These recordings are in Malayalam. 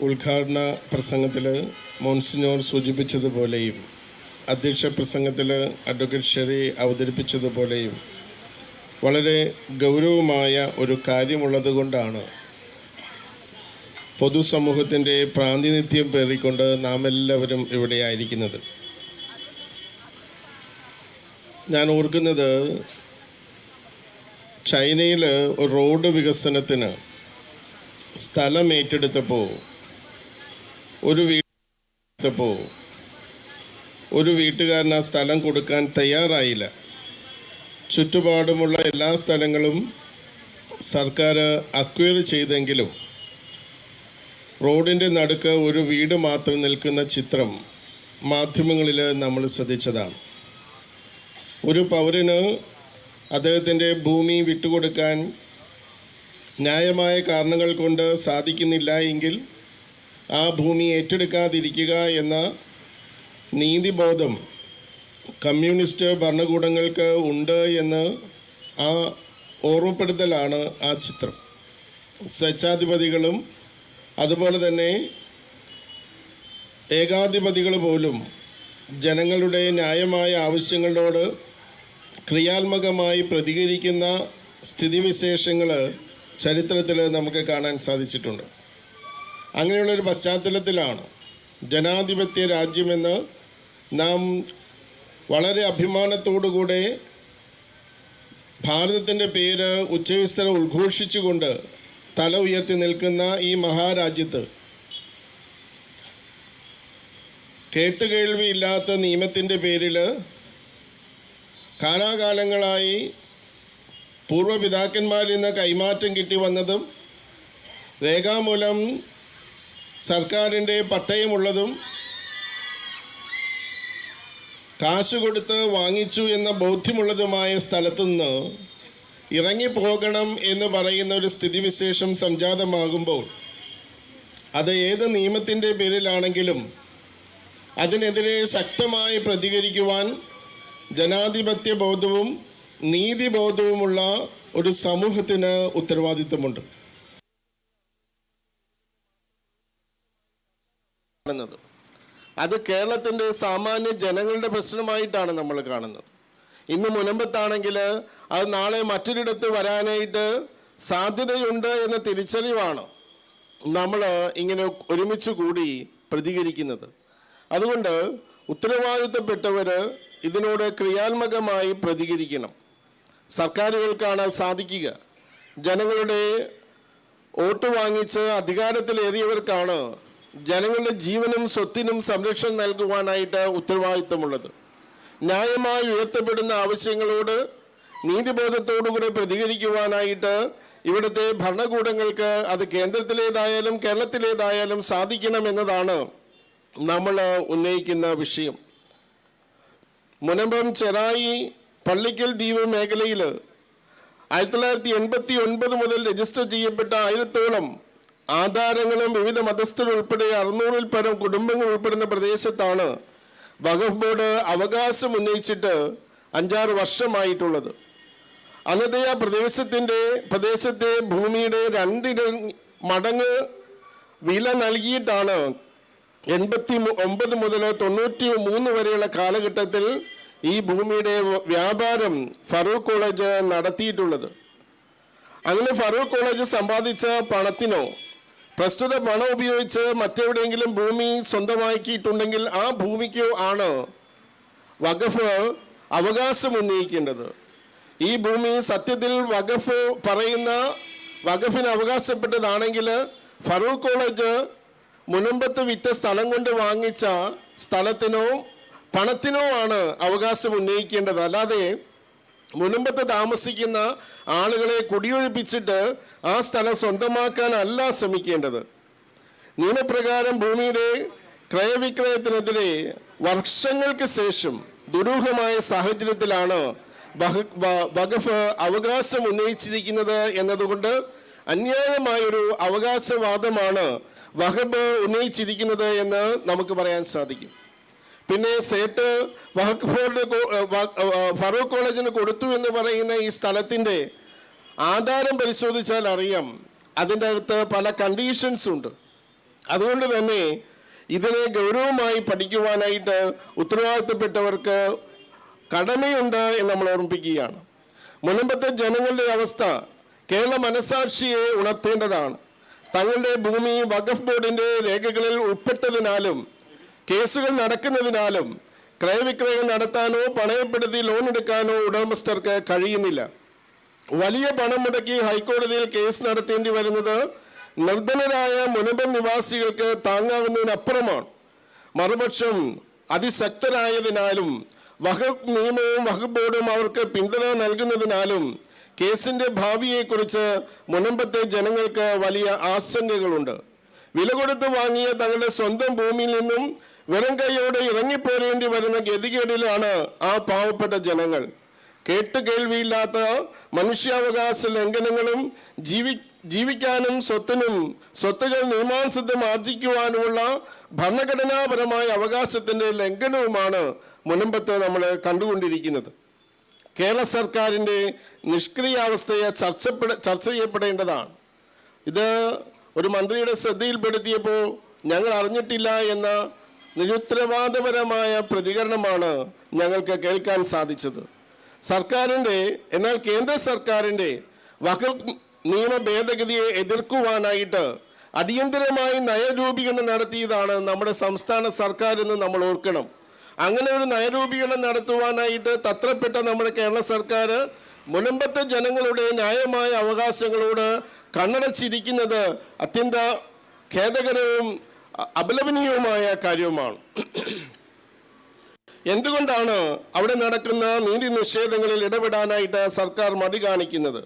ഉദ്ഘാടന പ്രസംഗത്തിൽ മോൺസിനോർ സൂചിപ്പിച്ചതുപോലെയും അധ്യക്ഷ പ്രസംഗത്തിൽ അഡ്വക്കേറ്റ് ഷെറി അവതരിപ്പിച്ചതുപോലെയും വളരെ ഗൗരവമായ ഒരു കാര്യമുള്ളതുകൊണ്ടാണ് പൊതുസമൂഹത്തിന്റെ പ്രാതിനിധ്യം പേറിക്കൊണ്ട് നാം എല്ലാവരും ഇവിടെ ആയിരിക്കുന്നത്. ഞാൻ ഓർക്കുന്നത് ചൈനയിൽ റോഡ് വികസനത്തിന് സ്ഥലം ഏറ്റെടുത്തപ്പോൾ ഒരു വീടെടുത്തപ്പോൾ ഒരു വീട്ടുകാരൻ ആ സ്ഥലം കൊടുക്കാൻ തയ്യാറായില്ല. ചുറ്റുപാടുമുള്ള എല്ലാ സ്ഥലങ്ങളും സർക്കാർ അക്വയർ ചെയ്തെങ്കിലും റോഡിന്റെ നടുക്ക് ഒരു വീട് മാത്രം നിൽക്കുന്ന ചിത്രം മാധ്യമങ്ങളിൽ നമ്മൾ ശ്രദ്ധിച്ചതാണ്. ഒരു പൗരന് അദ്ദേഹത്തിന്റെ ഭൂമി വിട്ടുകൊടുക്കാൻ ന്യായമായ കാരണങ്ങൾ കൊണ്ട് സാധിക്കുന്നില്ല എങ്കിൽ ആ ഭൂമി ഏറ്റെടുക്കാതിരിക്കുക എന്ന നീതിബോധം കമ്മ്യൂണിസ്റ്റ് ഭരണകൂടങ്ങൾക്ക് ഉണ്ട് എന്ന് ആ ഓർമ്മപ്പെടുത്തലാണ് ആ ചിത്രം. സ്വച്ഛാധിപതികളും അതുപോലെ തന്നെ ഏകാധിപതികൾ പോലും ജനങ്ങളുടെ ന്യായമായ ആവശ്യങ്ങളോട് ക്രിയാത്മകമായി പ്രതികരിക്കുന്ന സ്ഥിതിവിശേഷങ്ങൾ ചരിത്രത്തിൽ നമുക്ക് കാണാൻ സാധിച്ചിട്ടുണ്ട്. അങ്ങനെയുള്ളൊരു പശ്ചാത്തലത്തിലാണ് ജനാധിപത്യ രാജ്യമെന്ന് നാം വളരെ അഭിമാനത്തോടുകൂടെ ഭാരതത്തിന്റെ പേര് ഉച്ചവിസ്തരം ഉദ്ഘോഷിച്ചുകൊണ്ട് തല ഉയർത്തി നിൽക്കുന്ന ഈ മഹാരാജ്യത്ത് കേട്ടുകേൾവിയില്ലാത്ത നിയമത്തിന്റെ പേരിൽ കാലാകാലങ്ങളായി പൂർവപിതാക്കന്മാരിൽ നിന്ന് കൈമാറ്റം കിട്ടി വന്നതും രേഖാമൂലം സർക്കാരിന്റെ പട്ടയമുള്ളതും കാശ് കൊടുത്ത് വാങ്ങിച്ചു എന്ന ബോധ്യമുള്ളതുമായ സ്ഥലത്തുനിന്ന് ഇറങ്ങിപ്പോകണം എന്ന് പറയുന്ന ഒരു സ്ഥിതിവിശേഷം സംജാതമാകുമ്പോൾ അത് ഏത് നിയമത്തിന്റെ പേരിലാണെങ്കിലും അതിനെതിരെ ശക്തമായി പ്രതികരിക്കുവാൻ ജനാധിപത്യ ബോധവും നീതിബോധവുമുള്ള ഒരു സമൂഹത്തിന് ഉത്തരവാദിത്തമുണ്ട് കാണുന്നത്. അത് കേരളത്തിന്റെ സാമാന്യ ജനങ്ങളുടെ പ്രശ്നമായിട്ടാണ് നമ്മൾ കാണുന്നത്. ഇന്ന് മുനമ്പത്താണെങ്കിൽ അത് നാളെ മറ്റൊരിടത്ത് വരാനായിട്ട് സാധ്യതയുണ്ട് എന്ന തിരിച്ചറിവാണ് നമ്മൾ ഇങ്ങനെ ഒരുമിച്ച് കൂടി പ്രതികരിക്കുന്നത്. അതുകൊണ്ട് ഉത്തരവാദിത്തപ്പെട്ടവർ ഇതിനോട് ക്രിയാത്മകമായി പ്രതികരിക്കണം. സർക്കാരുകൾക്കാണ് സാധിക്കുക. ജനങ്ങളുടെ വോട്ട് വാങ്ങിച്ച് അധികാരത്തിലേറിയവർക്കാണ് ജനങ്ങളുടെ ജീവനും സ്വത്തിനും സംരക്ഷണം നൽകുവാനായിട്ട് ഉത്തരവാദിത്തമുള്ളത്. ന്യായമായി ഉയർത്തപ്പെടുന്ന ആവശ്യങ്ങളോട് നീതിബോധത്തോടുകൂടി പ്രതികരിക്കുവാനായിട്ട് ഇവിടുത്തെ ഭരണകൂടങ്ങൾക്ക് അത് കേന്ദ്രത്തിലേതായാലും കേരളത്തിലേതായാലും സാധിക്കണമെന്നതാണ് നമ്മൾ ഉന്നയിക്കുന്ന വിഷയം. മുനമ്പം ചെറായി പള്ളിക്കൽ ദ്വീപ് മേഖലയിൽ ആയിരത്തി തൊള്ളായിരത്തി എൺപത്തി ഒൻപത് മുതൽ രജിസ്റ്റർ ചെയ്യപ്പെട്ട ആയിരത്തോളം ആധാരങ്ങളും വിവിധ മതസ്ഥർ മതസ്ഥരുൾപ്പെടെ അറുന്നൂറിൽ പരം കുടുംബങ്ങൾ ഉൾപ്പെടുന്ന പ്രദേശത്താണ് വഖഫ് ബോർഡ് അവകാശം ഉന്നയിച്ചിട്ട് അഞ്ചാറ് വർഷമായിട്ടുള്ളത്. അന്നത്തെ ആ പ്രദേശത്തിന്റെ പ്രദേശത്തെ ഭൂമിയുടെ രണ്ടിര മടങ്ങ് വില നൽകിയിട്ടാണ് എൺപത്തി ഒമ്പത് മുതൽ തൊണ്ണൂറ്റി മൂന്ന് വരെയുള്ള കാലഘട്ടത്തിൽ ഈ ഭൂമിയുടെ വ്യാപാരം ഫറൂഖ് കോളേജ് നടത്തിയിട്ടുള്ളത്. അങ്ങനെ ഫറൂഖ് കോളേജ് സമ്പാദിച്ച പണത്തിനോ പ്രസ്തുത പണം ഉപയോഗിച്ച് മറ്റെവിടെയെങ്കിലും ഭൂമി സ്വന്തമാക്കിയിട്ടുണ്ടെങ്കിൽ ആ ഭൂമിക്ക് ആണ് വഖഫ് അവകാശം ഉന്നയിക്കേണ്ടത്. ഈ ഭൂമി സത്യത്തിൽ വഖഫ് പറയുന്ന വഖഫിന് അവകാശപ്പെട്ടതാണെങ്കിൽ ഫറൂഖ് കോളേജ് മുനമ്പത്ത് വിറ്റ സ്ഥലം കൊണ്ട് വാങ്ങിച്ച സ്ഥലത്തിനോ പണത്തിനോ ആണ് അവകാശം ഉന്നയിക്കേണ്ടത്. അല്ലാതെ മുനമ്പത്ത് താമസിക്കുന്ന ആളുകളെ കുടിയൊഴിപ്പിച്ചിട്ട് ആ സ്ഥലം സ്വന്തമാക്കാനല്ല ശ്രമിക്കേണ്ടത്. നിയമപ്രകാരം ഭൂമിയുടെ ക്രയവിക്രയത്തിനെതിരെ വർഷങ്ങൾക്ക് ശേഷം ദുരൂഹമായ സാഹചര്യത്തിലാണ് വഖഫ് അവകാശം ഉന്നയിച്ചിരിക്കുന്നത് എന്നതുകൊണ്ട് അന്യായമായൊരു അവകാശവാദമാണ് വഹബ് ഉന്നയിച്ചിരിക്കുന്നത് എന്ന് നമുക്ക് പറയാൻ സാധിക്കും. പിന്നെ സേട്ട് വഖഫ് ബോർഡ് ഫറൂഖ് കോളേജിന് കൊടുത്തു എന്ന് പറയുന്ന ഈ സ്ഥലത്തിന്റെ ആധാരം പരിശോധിച്ചാൽ അറിയാം. അതിന്റെ അകത്ത് പല കണ്ടീഷൻസ് ഉണ്ട്. അതുകൊണ്ട് തന്നെ ഇതിനെ ഗൗരവമായി പഠിക്കുവാനായിട്ട് ഉത്തരവാദിത്തപ്പെട്ടവർക്ക് കടമയുണ്ട് എന്ന് നമ്മൾ ഓർമ്മിപ്പിക്കുകയാണ്. മുൻപത്തെ ജനങ്ങളുടെ അവസ്ഥ കേരള മനസാക്ഷിയെ ഉണർത്തേണ്ടതാണ്. തങ്ങളുടെ ഭൂമി വഖഫ് ബോർഡിന്റെ രേഖകളിൽ ഉൾപ്പെട്ടതിനാലും കേസുകൾ നടക്കുന്നതിനാലും ക്രയവിക്രയം നടത്താനോ പണയപ്പെടുത്തി ലോൺ എടുക്കാനോ ഉടമസ്ഥർക്ക് കഴിയുന്നില്ല. വലിയ പണം മുടക്കി ഹൈക്കോടതിയിൽ കേസ് നടത്തേണ്ടി വരുന്നത് നിർധനരായ മുനമ്പം നിവാസികൾക്ക് താങ്ങാവുന്നതിനപ്പുറമാണ്. മറുപക്ഷം അതിശക്തരായതിനാലും വകുപ്പ് നിയമവും വഖഫ് ബോർഡും അവർക്ക് പിന്തുണ നൽകുന്നതിനാലും കേസിന്റെ ഭാവിയെക്കുറിച്ച് മുനമ്പത്തെ ജനങ്ങൾക്ക് വലിയ ആശങ്കകളുണ്ട്. വില കൊടുത്ത് വാങ്ങിയ തങ്ങളുടെ സ്വന്തം ഭൂമിയിൽ നിന്നും വെറും കൈയോടെ ഇറങ്ങിപ്പോരേണ്ടി വരുന്ന ഗതികേടിലാണ് ആ പാവപ്പെട്ട ജനങ്ങൾ. കേട്ട് കേൾവിയില്ലാത്ത മനുഷ്യാവകാശ ലംഘനങ്ങളും ജീവി ജീവിക്കാനും സ്വത്തിനും സ്വത്തുകൾ നിയമാനുസൃതം ആർജിക്കുവാനുമുള്ള ഭരണഘടനാപരമായ അവകാശത്തിന്റെ ലംഘനവുമാണ് മുനമ്പത്ത് നമ്മൾ കണ്ടുകൊണ്ടിരിക്കുന്നത്. കേരള സർക്കാരിന്റെ നിഷ്ക്രിയാവസ്ഥയെ ചർച്ചപ്പെട ചർച്ച ചെയ്യപ്പെടേണ്ടതാണ്. ഇത് ഒരു മന്ത്രിയുടെ ശ്രദ്ധയിൽപ്പെടുത്തിയപ്പോൾ ഞങ്ങൾ അറിഞ്ഞിട്ടില്ല എന്ന നിരുത്തരവാദപരമായ പ്രതികരണമാണ് ഞങ്ങൾക്ക് കേൾക്കാൻ സാധിച്ചത്. സർക്കാരിന്റെ എന്നാൽ കേന്ദ്ര സർക്കാരിന്റെ വഖഫ് നിയമ ഭേദഗതിയെ എതിർക്കുവാനായിട്ട് അടിയന്തരമായി നയരൂപീകരണം നടത്തിയതാണ് നമ്മുടെ സംസ്ഥാന സർക്കാർ എന്ന് നമ്മൾ ഓർക്കണം. അങ്ങനെ ഒരു നയരൂപീകരണം നടത്തുവാനായിട്ട് തത്രപ്പെട്ട നമ്മുടെ കേരള സർക്കാർ മുനമ്പത്തെ ജനങ്ങളുടെ ന്യായമായ അവകാശങ്ങളോട് കണ്ണടച്ചിരിക്കുന്നത് അത്യന്ത ഖേദകരവും അപലപനീയവുമായ കാര്യവുമാണ്. എന്തുകൊണ്ടാണ് അവിടെ നടക്കുന്ന നീതി നിഷേധങ്ങളിൽ ഇടപെടാനായിട്ട് സർക്കാർ മടി കാണിക്കുന്നത്?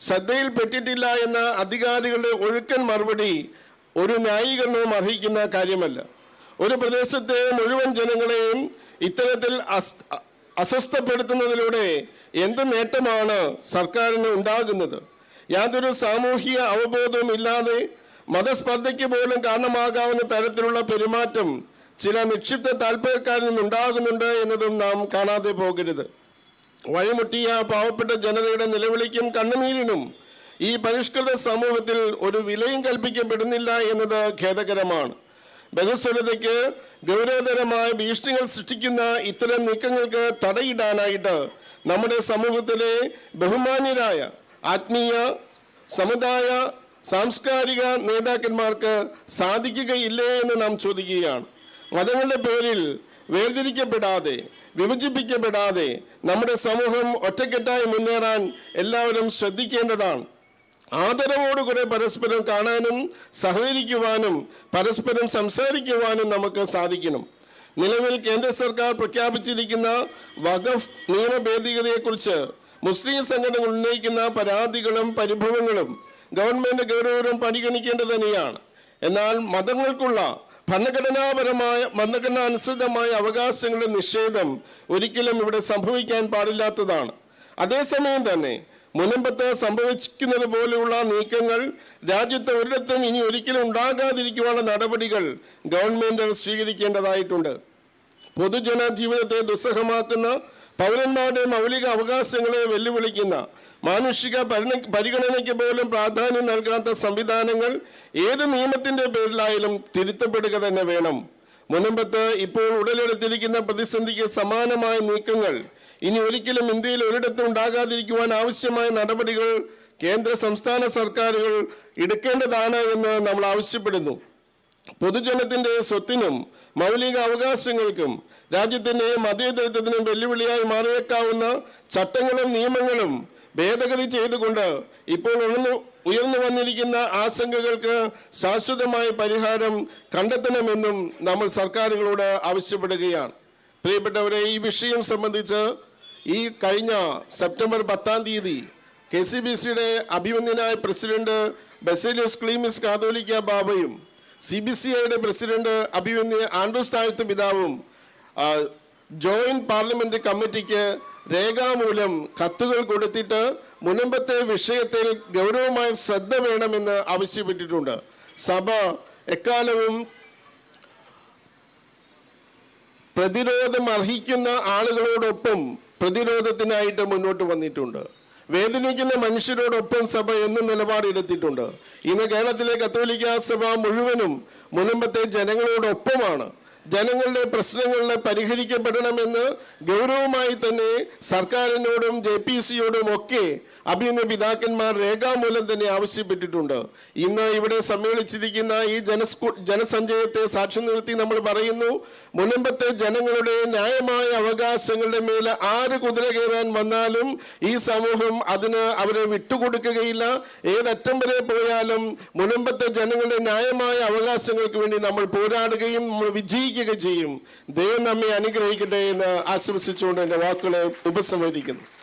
ശ്രദ്ധയിൽപ്പെട്ടിട്ടില്ല എന്ന അധികാരികളുടെ ഒഴുക്കൻ മറുപടി ഒരു ന്യായീകരണവും അർഹിക്കുന്ന കാര്യമല്ല. ഒരു പ്രദേശത്തെ മുഴുവൻ ജനങ്ങളെയും ഇത്തരത്തിൽ അസ്- അസ്വസ്ഥപ്പെടുത്തുന്നതിലൂടെ എന്ത് നേട്ടമാണ് സർക്കാരിന് ഉണ്ടാകുന്നത്? യാതൊരു സാമൂഹിക അവബോധവും ഇല്ലാതെ മതസ്പർദ്ധയ്ക്ക് പോലും കാരണമാകാവുന്ന തരത്തിലുള്ള പെരുമാറ്റം ചില നിക്ഷിപ്ത താല്പര്യക്കാരിൽ നിന്നുണ്ടാകുന്നുണ്ട് എന്നതും നാം കാണാതെ പോകരുത്. വഴിമുട്ടിയ പാവപ്പെട്ട ജനതയുടെ നിലവിളിക്കും കണ്ണുനീരിനും ഈ പരിഷ്കൃത സമൂഹത്തിൽ ഒരു വിലയും കൽപ്പിക്കപ്പെടുന്നില്ല എന്നത് ഖേദകരമാണ്. ബഹുസ്വരതയ്ക്ക് ഗൗരവതരമായ ഭീഷണികൾ സൃഷ്ടിക്കുന്ന ഇത്തരം നീക്കങ്ങൾക്ക് തടയിടാനായിട്ട് നമ്മുടെ സമൂഹത്തിലെ ബഹുമാന്യരായ ആത്മീയ സമുദായ സാംസ്കാരിക നേതാക്കന്മാർക്ക് സാധിക്കുകയില്ലേ എന്ന് നാം ചോദിക്കുകയാണ്. മതങ്ങളുടെ പേരിൽ വേർതിരിക്കപ്പെടാതെ വിഭജിപ്പിക്കപ്പെടാതെ നമ്മുടെ സമൂഹം ഒറ്റക്കെട്ടായി മുന്നേറാൻ എല്ലാവരും ശ്രദ്ധിക്കേണ്ടതാണ്. ആദരവോടുകൂടെ പരസ്പരം കാണാനും സഹകരിക്കുവാനും പരസ്പരം സംസാരിക്കുവാനും നമുക്ക് സാധിക്കണം. നിലവിൽ കേന്ദ്ര സർക്കാർ പ്രഖ്യാപിച്ചിരിക്കുന്ന വഖഫ് നിയമ ഭേദഗതിയെക്കുറിച്ച് മുസ്ലിം സംഘടനകൾ ഉന്നയിക്കുന്ന പരാതികളും പരിഭവങ്ങളും ഗവൺമെന്റ് ഗൗരവരും പരിഗണിക്കേണ്ടത് തന്നെയാണ്. എന്നാൽ മതങ്ങൾക്കുള്ള ഭരണഘടനാപരമായ ഭരണഘടന അനുസൃതമായ അവകാശങ്ങളുടെ നിഷേധം ഒരിക്കലും ഇവിടെ സംഭവിക്കാൻ പാടില്ലാത്തതാണ്. അതേസമയം തന്നെ മുനമ്പത്ത് സംഭവിക്കുന്നത് പോലെയുള്ള നീക്കങ്ങൾ രാജ്യത്ത് ഒരിടത്തും ഇനി ഒരിക്കലും ഉണ്ടാകാതിരിക്കുവാനുള്ള നടപടികൾ ഗവൺമെന്റ് സ്വീകരിക്കേണ്ടതായിട്ടുണ്ട്. പൊതുജന ജീവിതത്തെ ദുസ്സഹമാക്കുന്ന പൗരന്മാരുടെ മൗലിക അവകാശങ്ങളെ വെല്ലുവിളിക്കുന്ന മാനുഷിക പരിഗണനയ്ക്ക് പോലും പ്രാധാന്യം നൽകാത്ത സംവിധാനങ്ങൾ ഏത് നിയമത്തിന്റെ പേരിലായാലും തിരുത്തപ്പെടുക തന്നെ വേണം. മുനമ്പത്ത് ഇപ്പോൾ ഉടലെടുത്തിരിക്കുന്ന പ്രതിസന്ധിക്ക് സമാനമായ നീക്കങ്ങൾ ഇനി ഒരിക്കലും ഇന്ത്യയിൽ ഒരിടത്തും ഉണ്ടാകാതിരിക്കുവാൻ ആവശ്യമായ നടപടികൾ കേന്ദ്ര സംസ്ഥാന സർക്കാരുകൾ എടുക്കേണ്ടതാണ് എന്ന് നമ്മൾ ആവശ്യപ്പെടുന്നു. പൊതുജനത്തിന്റെ സ്വത്തിനും മൗലിക അവകാശങ്ങൾക്കും രാജ്യത്തിന്റെ മതേതരത്വത്തിനും വെല്ലുവിളിയായി മാറിയേക്കാവുന്ന ചട്ടങ്ങളും നിയമങ്ങളും ഭേദഗതി ചെയ്തുകൊണ്ട് ഇപ്പോൾ ഉയർന്നു ഉയർന്നു വന്നിരിക്കുന്ന ആശങ്കകൾക്ക് ശാശ്വതമായ പരിഹാരം കണ്ടെത്തണമെന്നും നമ്മൾ സർക്കാരുകളോട് ആവശ്യപ്പെടുകയാണ്. പ്രിയപ്പെട്ടവരെ ഈ വിഷയം സംബന്ധിച്ച് ഈ കഴിഞ്ഞ സെപ്റ്റംബർ പത്താം തീയതി കെ സി ബി സിയുടെ അഭിമന്യനായ പ്രസിഡന്റ് ബസേലിയസ് ക്ലീമിസ് കാതോലിക്ക ബാബയും സി ബി സി ഐയുടെ പ്രസിഡന്റ് അഭിമന്യ ആൻഡ്രൂസ് താഴ്ത്ത് പിതാവും ജോയിന്റ് പാർലമെന്റ് കമ്മിറ്റിക്ക് രേഖാമൂലം കത്തുകൾ കൊടുത്തിട്ട് മുനമ്പത്തെ വിഷയത്തിൽ ഗൗരവമായ ശ്രദ്ധ വേണമെന്ന് ആവശ്യപ്പെട്ടിട്ടുണ്ട്. സഭ എക്കാലവും പ്രതിരോധം അർഹിക്കുന്ന ആളുകളോടൊപ്പം പ്രതിരോധത്തിനായിട്ട് മുന്നോട്ട് വന്നിട്ടുണ്ട്. വേദനിക്കുന്ന മനുഷ്യരോടൊപ്പം സഭ എന്നും നിലപാടെടുത്തിട്ടുണ്ട്. ഇന്ന് കേരളത്തിലെ കത്തോലിക്ക സഭ മുഴുവനും മുനമ്പത്തെ ജനങ്ങളോടൊപ്പമാണ്. ജനങ്ങളുടെ പ്രശ്നങ്ങളെ പരിഹരിക്കപ്പെടണമെന്ന് ഗൗരവമായി തന്നെ സർക്കാരിനോടും ജെ പി സിയോടും ഒക്കെ അഭിനയ പിതാക്കന്മാർ രേഖാമൂലം തന്നെ ആവശ്യപ്പെട്ടിട്ടുണ്ട്. ഇന്ന് ഇവിടെ സമ്മേളിച്ചിരിക്കുന്ന ഈ ജനസ്കൂ ജനസഞ്ചയത്തെ സാക്ഷ്യം നിർത്തി നമ്മൾ പറയുന്നു മുനമ്പത്തെ ജനങ്ങളുടെ ന്യായമായ അവകാശങ്ങളുടെ മേലെ ആര് കുതിര കയറാൻ വന്നാലും ഈ സമൂഹം അതിന് അവരെ വിട്ടുകൊടുക്കുകയില്ല. ഏതറ്റം വരെ പോയാലും മുനമ്പത്തെ ജനങ്ങളുടെ ന്യായമായ അവകാശങ്ങൾക്ക് വേണ്ടി നമ്മൾ പോരാടുകയും നമ്മൾ വിജയിക്കുകയും ചെയ്യും. ദൈവം നമ്മെ അനുഗ്രഹിക്കട്ടെ എന്ന് ആശംസിച്ചുകൊണ്ട് എന്റെ വാക്കുകളെ ഉപസംഹരിക്കുന്നു.